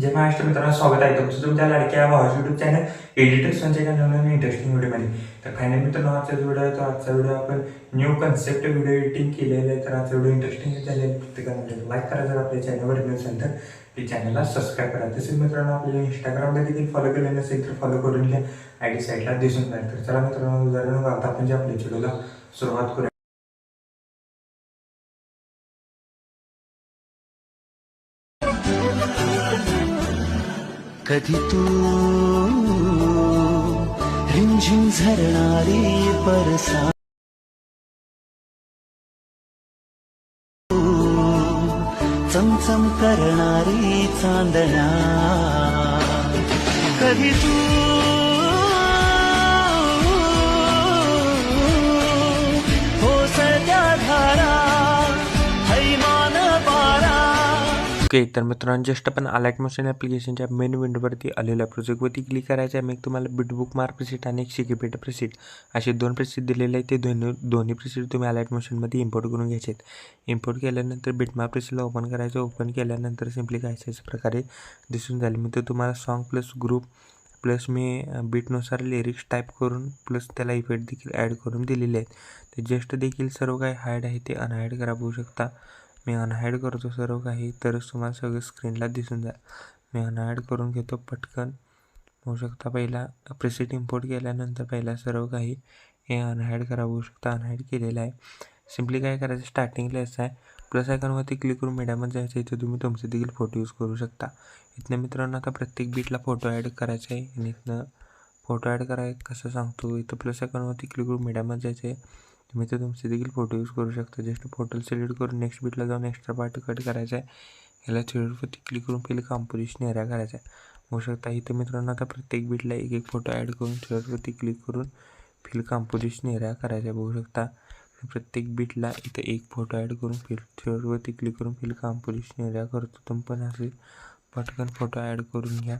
जय महाराष्ट्र मित्रांनो स्वागत आहे तुमचं. तुमच्या लाडक्या भावाच्या युट्यूब चॅनल एडिटर संजय नवीन इंटरेस्टिंग व्हिडिओमध्ये तर फायनल मित्रांनो आजचा व्हिडिओ आहे तर आजचा व्हिडिओ आपण न्यू कन्सेप्ट व्हिडिओ एडिटिंग केलेला आहे. तर आजचा व्हिडिओ इंटरेस्टिंग झालेला आहे प्रत्येकाने लाईक करा. जर आपल्या चॅनलवर नसेल तर ते चॅनलला सबस्क्राईब करा. तसेच मित्रांनो आपल्याला इंस्टाग्रामला देखील फॉलो केले नसेल तर फॉलो करून घ्या. आय डी साईडला दिसून जाईल. तर चला मित्रांनो उदाहरण न घालता आपण जे आपल्या व्हिडिओला सुरुवात करूया. कधी तू रिमझिम झरणारी परसा चमचम करणारी चांदण्या. कधी तू ओके तर मित्रांनो जस्ट आपण अलाइट मोशन ॲप्लिकेशनच्या मेन विंडोवरती आलेल्या प्रोजेक्टवरती क्लिक करायचं आहे. मग तुम्हाला बिटबुक मार्क प्रिसीट आणि एक शिकीपेट प्रिसीट असे दोन प्रिसीट दिलेले आहेत. ते दोन्ही दोन्ही प्रिसीट तुम्ही अलाइट मोशनमध्ये इम्पोर्ट करून घ्यायचे आहेत इम्पोर्ट केल्यानंतर बिटमार्क प्रिसीटला ओपन करायचं. ओपन केल्यानंतर सिम्पली काय अशा प्रकारे दिसून जाईल. मी तर तुम्हाला सॉन्ग प्लस ग्रुप प्लस मी बीटनुसार लिरिक्स टाईप करून प्लस त्याला इफेक्ट देखील ॲड करून दिलेले आहेत. तर जस्ट देखील सर्व काही हायड आहे ते अनहायड करा बघू शकता. मी अनहाईड करतो सर्व काही तरच तुम्हाला सगळं स्क्रीनला दिसून जाईल. मी अनहाईड करून घेतो पटकन. होऊ शकता पहिला प्रिसेट इम्पोर्ट केल्यानंतर पहिला सर्व काही हे अनहाईड करा. होऊ शकता अनहाईड केलेलं आहे. सिम्पली काय करायचं? स्टार्टिंगला असं आहे. प्लस आयकॉनवरती क्लिक करून मीडियामध्ये जायचं इथे तुम्ही तुमचे देखील फोटो यूज करू शकता. इथनं मित्रांनो आता प्रत्येक बीटला फोटो ॲड करायचा आहे. आणि इथनं फोटो ॲड कराय कसं सांगतो? इथं प्लस आयकॉनवरती क्लिक करून मीडियामध्ये जायचं आहे. तुम्ही तर तुमचे देखील फोटो यूज करू शकता. जस्ट फोटो सिलेक्ट करून नेक्स्ट बीटला जाऊन एक्स्ट्रा पार्ट कट करायचा आहे. ह्याला थ्रेडवरती क्लिक करून पहिले कॉम्पोजिशन एरिया करायचा आहे. होऊ शकता. इथं मित्रांनो आता प्रत्येक बीटला एक एक फोटो ॲड करून थ्रेडवरती क्लिक करून फिल कॉम्पोजिशन एरिया करायचा आहे. बघू शकता. प्रत्येक बीटला इथं एक फोटो ॲड करून फिल थ्रेडवरती क्लिक करून फिल कॉम्पोजिशन एरिया करतो. तुम्ही पण असे पटकन फोटो ॲड करून घ्या.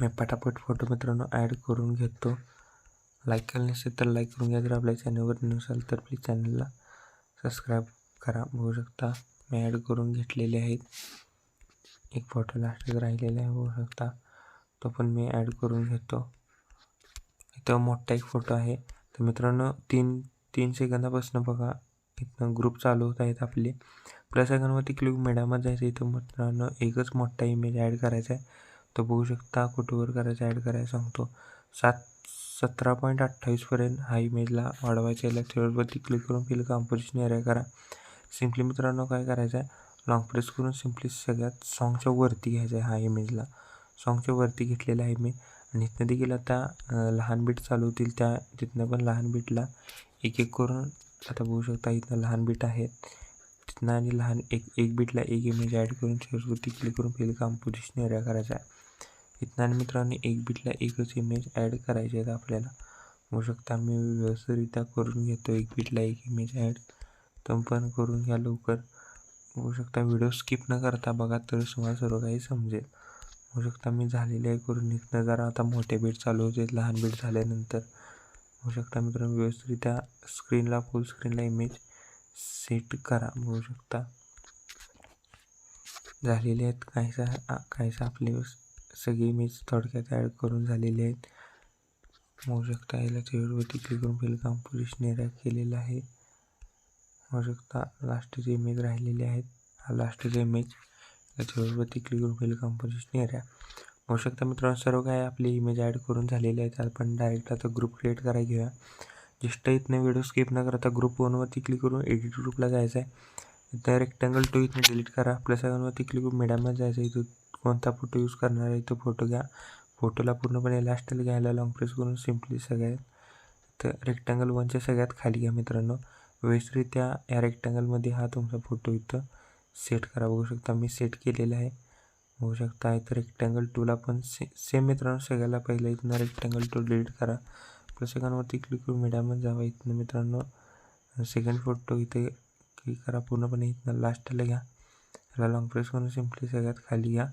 मी पटापट फोटो मित्रांनो ॲड करून घेतो. लाईक केलं नसेल तर लाईक करून घ्या. जर आपल्या चॅनलवर नसाल तर प्लीज चॅनलला सबस्क्राईब करा. बघू शकता मी ॲड करून घेतलेले आहेत. एक फोटो लास्टच राहिलेला आहे बघू शकता. तो पण मी ॲड करून घेतो. इथं मोठा एक फोटो आहे. तर मित्रांनो तीन तीन सेकंदापासून बघा. इथनं ग्रुप चालू होत आहेत आपले. प्लस सेकंडवरती क्लिक मीडियामध्ये जायचं इथं मित्रांनो एकच मोठा इमेज ॲड करायचा आहे. तो बघू शकता कुठवर करायचा ॲड करायला सांगतो. सात सतरा पॉईंट अठ्ठावीसपर्यंत हा इमेजला वाढवायचा आहे. थेअरवरती क्लिक करून फिल कॉम्पोजिशन एरिया करा. सिम्पली मित्रांनो काय करायचं आहे लॉंग प्रेस करून सिम्पली सगळ्यात सॉन्गच्या वरती घ्यायचा आहे हा इमेजला सॉन्गच्या वरती घेतलेला आहे मी. आणि इथनं देखील आता लहान बीट चालू होतील त्या तिथनं पण लहान बीटला एक एक करून आता बघू शकता इथनं लहान बीट आहेत. तिथनं आणि लहान एक एक बीटला एक इमेज ॲड करून शेअरवरती क्लिक करून फिल कॉम्पोजिशन एरिया करायचा आहे. इथनं मित्रांनो एक बीटला एकच इमेज ॲड करायचे आहेत आपल्याला. होऊ शकता मी व्यवस्थितरित्या करून घेतो एक बीटला एक इमेज ॲड तुम्ही पण करून घ्या लवकर. होऊ शकता व्हिडिओ स्किप न करता बघा तर तुम्हाला सर्व काही समजेल. होऊ शकता मी झालेले आहे करून. इथनं जरा आता मोठे बीट चालू होते लहान बीट झाल्यानंतर. होऊ शकता मित्रांनो व्यवस्थितरित्या स्क्रीनला फुल स्क्रीनला इमेज सेट करा. बघू शकता. झालेले आहेत काहीसा काहीसा आपले सगळी इमेज थोडक्यात ॲड करून झालेले आहेत. होऊ शकता याला थेअरवरती क्लिक करून फिल कॉम्पोजिशन एरिया केलेला आहे. होऊ शकता लास्टचे इमेज राहिलेले आहेत. हा लास्टचा इमेज थेअरवरती क्लिक करून फिल कॉम्पोजिशन एरिया होऊ शकता मित्रांनो सर्व काय आपले इमेज ॲड करून झालेले आहेत. आपण डायरेक्ट आता ग्रुप क्रिएट करायला घेऊया. ज्येष्ठ इथनं व्हिडिओ स्किप न करता ग्रुप वनवरती क्लिक करून एडिट ग्रुपला जायचं आहे इथं रेक्टँगल टू इथनं डिलीट करा. प्लस वरती क्लिक करून मीडियामध्ये जायचं इथून. कोणता फ़ोटो यूज़ करणार आहे तो फ़ोटो घ्या. फोटोला पूर्णपणे लास्टला घ्यायला लॉंग प्रेस करून सिम्पली सगळ्यात तर रेक्टँगल वनच्या सगळ्यात खाली घ्या मित्रांनो. व्यवस्थितरित्या या रेक्टँगलमध्ये हा तुमचा फ़ोटो इथं सेट करा. बघू शकता मी सेट केलेला आहे. बघू शकता इथं रेक्टँगल टूला पण से सेम मित्रांनो, सगळ्याला पहिलं इथनं रेक्टँगल टू डिलीट करा. प्लस सेकंडवरती क्लिक करून मीडियामध्ये जावा इथनं मित्रांनो. सेकंड फ़ोटो इथे क्लिक करा. पूर्णपणे इथनं लास्टला घ्या. ह्याला लॉंग प्रेस करून सिम्पली सगळ्यात खाली घ्या.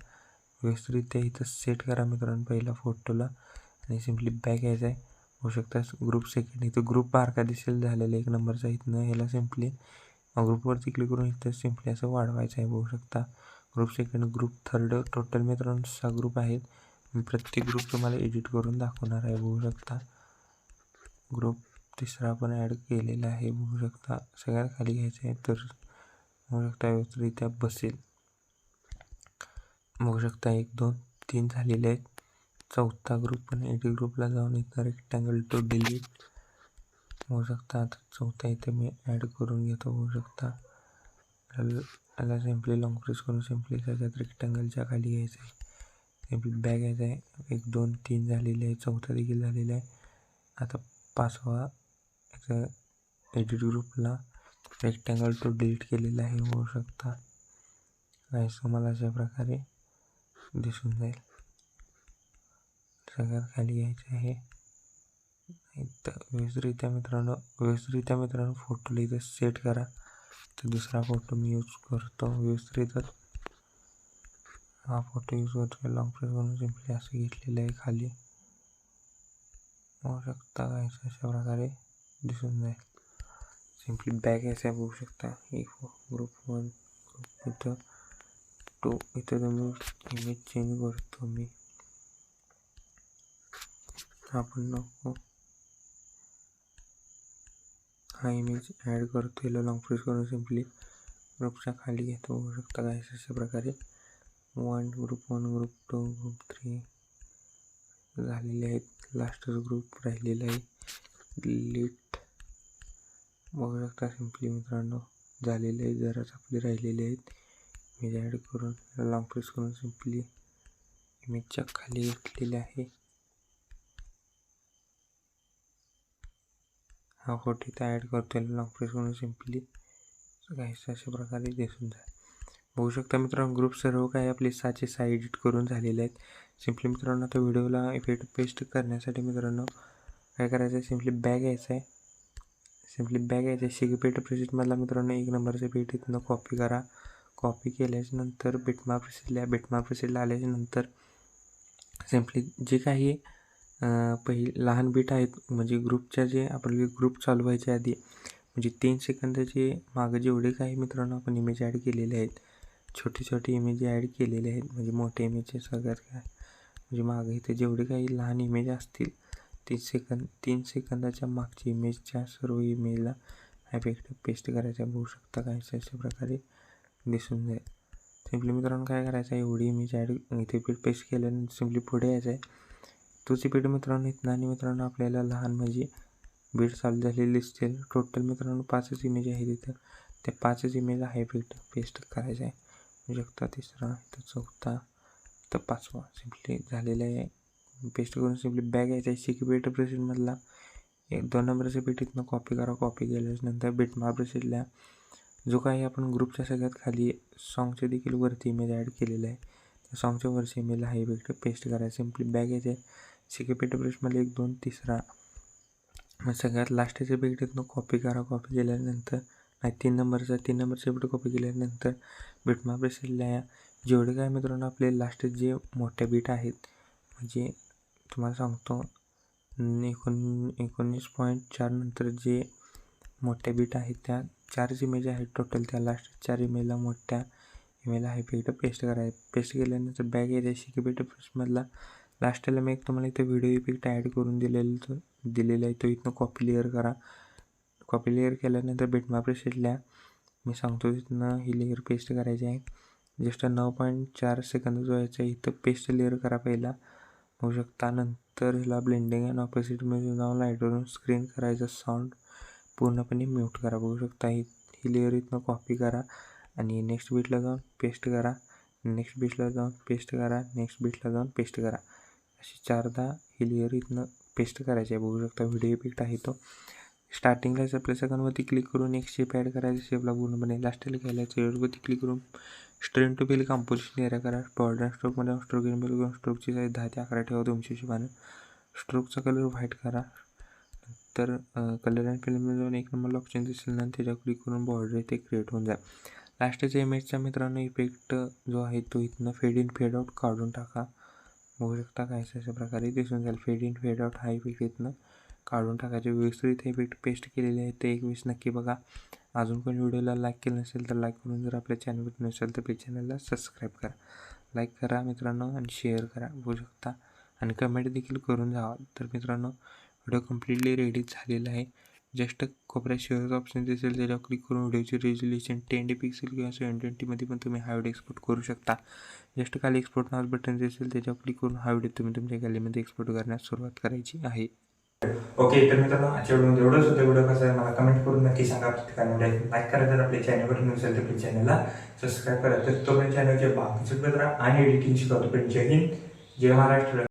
व्यवस्थितरित्या इथं सेट करा मित्रांनो पहिला फोटोला आणि सिम्पली बॅक यायचं आहे. होऊ शकता ग्रुप सेकंड इथं ग्रुप बारका दिसेल झालेला एक नंबरचा इथनं. ह्याला सिम्पली ग्रुपवरती क्लिक करून इथं सिम्पली असं वाढवायचं आहे बघू शकता. Group second group third total मित्रांनो सहा ग्रुप आहेत. मी प्रत्येक ग्रुप तुम्हाला एडिट करून दाखवणार आहे बघू शकता. ग्रुप तिसरा पण ॲड केलेला आहे बघू शकता. सगळ्यात खाली घ्यायचं आहे तर बघू शकता व्यवस्थितरित्या बसेल. बघू शकता एक दोन तीन झालेले आहेत. चौथा ग्रुप पण एडिट ग्रुपला जाऊन इथं रेक्टँगल टू डिलीट बघू शकता आता चौथा इथे मी ॲड करून घेतो बघू शकता याला सिम्पली लॉंग प्रेस करून सिम्पली त्याच्यात रेक्टँगलच्या खाली घ्यायचं आहे. सिम्पली बॅग यायचं आहे. एक दोन तीन झालेले आहे. चौथा देखील झालेला आहे. आता पाचवा याचा एडिट ग्रुपला रेक्टँगल टू डिलीट केलेला आहे होऊ शकता गाईस तुम्हाला अशा प्रकारे दिसून जाईल. सगळ्यात खाली यायचं आहे. इथं व्यवस्थितरित्या मित्रांनो व्यवस्थितरित्या मित्रांनो फोटोला इथं सेट करा. तर दुसरा फोटो मी यूज करतो व्यवस्थित हा फोटो यूज करतो लॉंग प्रेस म्हणून सिम्पली असं घेतलेलं आहे खाली. होऊ शकता काय अशा प्रकारे दिसून जाईल. सिम्पली बॅग आहे बघू शकता. एक ग्रुप वन ग्रुप इथं टू इथं तुम्ही इमेज चेंज करतो मी. आपण नको. हा इमेज ॲड करतो. याला लॉंग प्रेस करून सिम्पली ग्रुपच्या खाली घेतो. बघू शकता काय अशा प्रकारे. One group one group two group three झालेले आहेत. लास्टच ग्रुप राहिलेला आहे. डिलीट बघू शकता सिम्पली मित्रांनो झालेले आहे जराच आपले राहिलेले आहेत. मी ॲड करून लॉंग प्रेस करून सिम्पली इमेजच्या खाली घेतलेली आहे. हा फोटो इथं ॲड करतो लॉन्ग लॉंग प्रेस करून सिम्पली काहीच अशा प्रकारे दिसून जाईल. बघू शकता मित्रांनो ग्रुप सर्व काही आपले साचे सहा एडिट करून झालेले आहेत. सिम्पली मित्रांनो आता व्हिडिओला इफेक्ट पेस्ट करण्यासाठी मित्रांनो काय करायचं आहे सिम्पली बॅग यायचं आहे सिम्पली बॅग यायचं आहे शिगपेट प्रेसिटमधला मित्रांनो एक नंबरचं पेट इथनं कॉपी करा. कॉपी केल्याच्यानंतर बिटमार्क प्रेसिटला बिटमार्क प्रेसिटला सिम्पली जे काही पहिली लहान बीट आहेत म्हणजे ग्रुपच्या जे आपले ग्रुप चालू व्हायच्या आधी म्हणजे तीन सेकंदाचे मागं जेवढे काही मित्रांनो आपण इमेज ॲड केलेले आहेत छोटे छोटे इमेज ॲड केलेले आहेत म्हणजे मोठे इमेजेस वगैरे काय म्हणजे मागं इथे जेवढे काही लहान इमेज असतील तीन सेकंद तीन सेकंदाच्या मागच्या इमेजच्या सर्व इमेजला इफेक्ट पेस्ट करायचा बघू शकता काय अशा प्रकारे दिसून जाईल. सिम्पली मित्रांनो काय करायचं आहे? एवढी इमेज ॲड इथे पेस्ट केल्यानंतर सिम्पली पुढे यायचं आहे. तोच पीठ मित्रांनो इथं आणि मित्रांनो आपल्याला लहान म्हणजे बीट चालू झालेली दिसतील टोटल मित्रांनो पाचच इमेज आहे तिथं. त्या पाचच इमेज आहे पीठ. पेस्ट करायचं आहे. म्हणजे शकता तिसरा तर चौथा तर पाचवा. सिम्पली झालेला आहे. पेस्ट करून सिम्पली बॅग यायचा आहे. शिकी बेट प्रेसिडमधला एक दोन नंबरचं बीट इथनं कॉपी करा. कॉपी केल्यानंतर बिटमार प्रेसिडला जो काही आपण ग्रुपच्या सगळ्यात खाली सॉन्गचे देखील वरती इमेज ॲड केलेलं आहे त्या सॉन्गच्या वरची इमेजला हा इफेक्ट पेस्ट करायचा सिम्पली बॅग याच्या सिकेपेट ब्रशमध्ये एक दोन तिसरा. मग सगळ्यात लास्टचे इफेक्ट इथनं कॉपी करा. कॉपी केल्यानंतर नाही तीन नंबरचा तीन नंबरचे इफेक्ट कॉपी केल्यानंतर बिटमा ब्रशला जेवढे काय मित्रांनो आपले लास्ट जे मोठ्या बीट आहेत म्हणजे तुम्हाला सांगतो एकोण एकोणीस पॉईंट चार नंतर जे मोठ्या बीट आहेत त्या चार इमेज आहेत टोटल त्या लास्ट चार इमेजला मोठ्या इमेल आहे. इफेक्ट पेस्ट करायचं पेस्ट केल्यानंतर बॅग येते. शिकी बेट पेस्टमधला लास्टला मी एक तुम्हाला इथं व्हिडिओ इफेक्ट ॲड करून दिलेलं तो दिलेला आहे. तो इथनं कॉपी लेअर करा. कॉपी लेअर केल्यानंतर बिटमा प्रेसिडल्या मी सांगतो इथनं ही लेअर पेस्ट करायची आहे. जस्ट नऊ पॉईंट चार सेकंद जो यायचा इथं पेस्ट लेअर करा पहिला. होऊ शकता नंतर ह्याला ब्लेंडिंग अँड ऑपोजिटमध्ये जाऊन लाईटवरून स्क्रीन करायचं साऊंड पूर्णपणे म्यूट करा. बघू शकता ही ही लेअर इथनं कॉपी करा आणि नेक्स्ट बीटला जाऊन पेस्ट करा. नेक्स्ट बीटला जाऊन पेस्ट करा. नेक्स्ट बीटला जाऊन पेस्ट करा. अशी चारदा ही लेअर इथनं पेस्ट करायची आहे. बघू शकता व्हिडिओ इफेक्ट आहे तो. स्टार्टिंगला आपल्या सेकंडवरती क्लिक करून एक शेप ॲड करायचा. शेपला पूर्णपणे लास्टला घ्यायला चेअरवरती क्लिक करून stretch to fill composition area करा. बॉर्डर स्ट्रोकमध्ये स्ट्रोक बिल करून स्ट्रोकची साईज दहा ते अकरा ठेवा तुमच्या हिशोबानं. स्ट्रोकचा कलर व्हाईट करा. तर कलर अँड फिल्म जाऊन एक नंबर ऑप्शन दिसेल ना त्याच्यावर क्लिक करून बॉर्डर इथे क्रिएट होऊन जाईल. लास्टच्या इमेजचा मित्रांनो इफेक्ट जो आहे तो इथनं फेड इन फेड आउट काढून टाका. बघू शकता काय अशा प्रकारे दिसून जाईल. फेड इन फेड आउट हा इफेक्ट इथनं काढून टाकायचे. व्यवस्थित इफेक्ट पेस्ट केलेले आहेत ते एकवीस नक्की बघा. अजून पण व्हिडिओला लाईक केलं नसेल तर लाईक करून जर आपल्या चॅनल नसेल तर प्लीज चॅनलला सबस्क्राईब करा. लाईक करा मित्रांनो आणि शेअर करा. बघू शकता. आणि कमेंट देखील करून जावा. तर मित्रांनो व्हिडिओ कम्प्लिटली रेडी झालेला आहे. जस्ट खोबऱ्या शेअर्स ऑप्शन दिसेल त्याच्यावर क्लिक करून व्हिडिओची रेझोल्युशन टेन डी पिक्सेल किंवा सेवन ट्वेंटीमध्ये पण तुम्ही हा व्हिडिओ एक्सपोर्ट करू शकता. जस्ट खाली एक्सपोर्ट नाव बटन दिसेल त्याच्यावर क्लिक करून हा व्हिडिओ तुम्ही तुमच्या गॅलरीमध्ये एक्सपोर्ट करण्यास सुरुवात करायची आहे. ओके तर मित्रांनो आजच्या व्हिडिओमध्ये एवढंच होतं. व्हिडिओ कसं आहे मला कमेंट करून नक्की सांगा. ठिकाणी म्हणजे लाईक करा जर आपल्या चॅनलवर नसेल तर आपल्या चॅनलला सबस्क्राईब करा. तर तो चॅनलचे बाकीचे राहा आणि एडिटिंग शिकवतो पण जय हिंद जय महाराष्ट्र.